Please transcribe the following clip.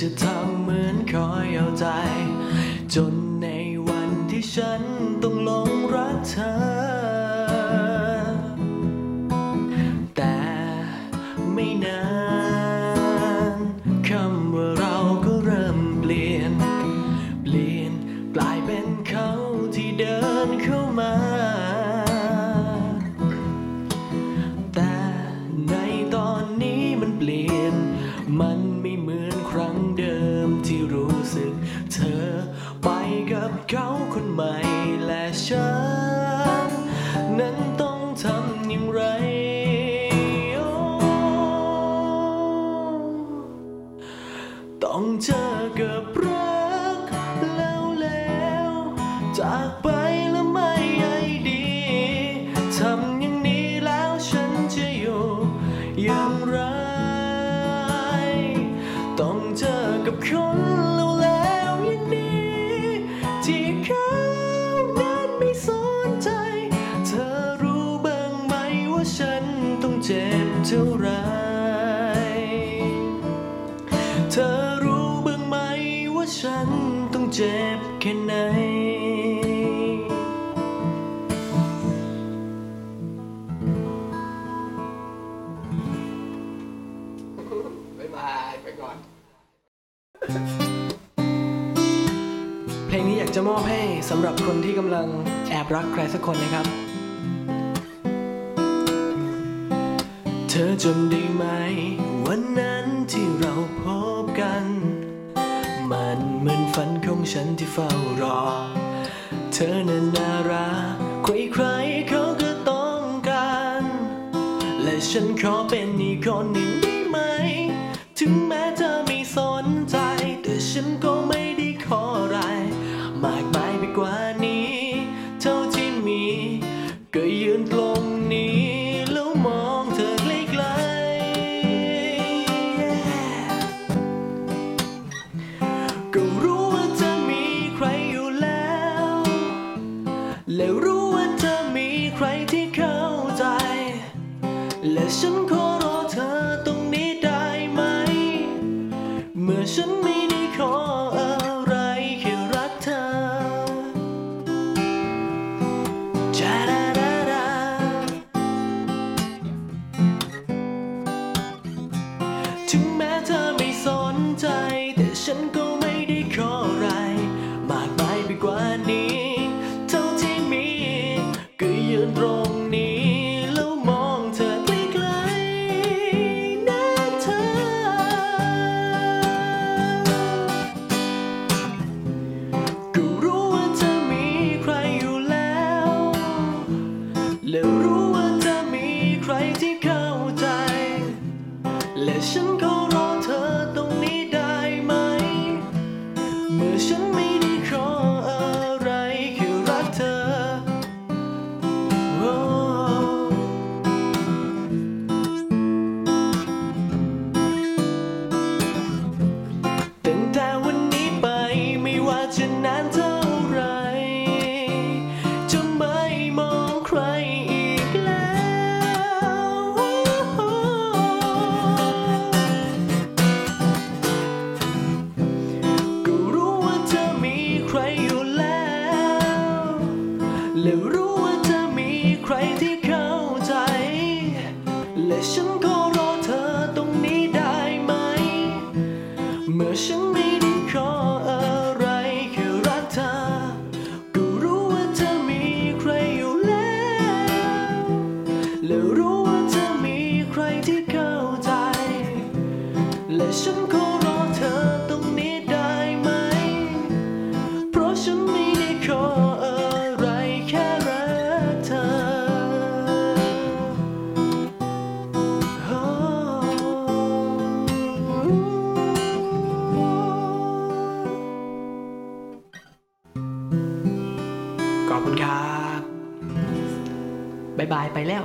จะทำเหมือนคอยเอาใจ จนในวันที่ฉันต้องหลงรักเธอ แต่ไม่นาน เขาคนใหม่และฉัน นั้นต้องทำอย่างไร ต้องเจอกับ ท่าไร เธอรู้บ้างไหมว่าฉันต้องเจ็บแค่ไหน บ๊ายบายไปก่อน เพลงนี้อยากจะมอบให้สำหรับคนที่กำลังแอบรักใครสักคนนะครับ ธอจำได้ไหม วันนั้นที่เราพบกัน มันเหมือนฝันของฉันที่เฝ้ารอ เธอนั้นน่ารักใครใครๆเขาก็ต้องการ และฉันขอเป็นอีกคนหนึ่งได้ไหม ถึงแม้เธอไม่สนใจ แต่ฉันก็ไม่ได้ขออะไร มากมายไปกว่า และฉันขอ ฉันขอรอเธอตรงนี้ได้ไหม เมื่อฉันไม่ได้ขออะไรแค่รักเธอ ก็รู้ว่าเธอมีใครอยู่แล้ว และรู้ว่าเธอมีใครที่เข้าใจ และฉันขอรอเธอตรงนี้ ขอบคุณครับ บ๊ายบายไปแล้ว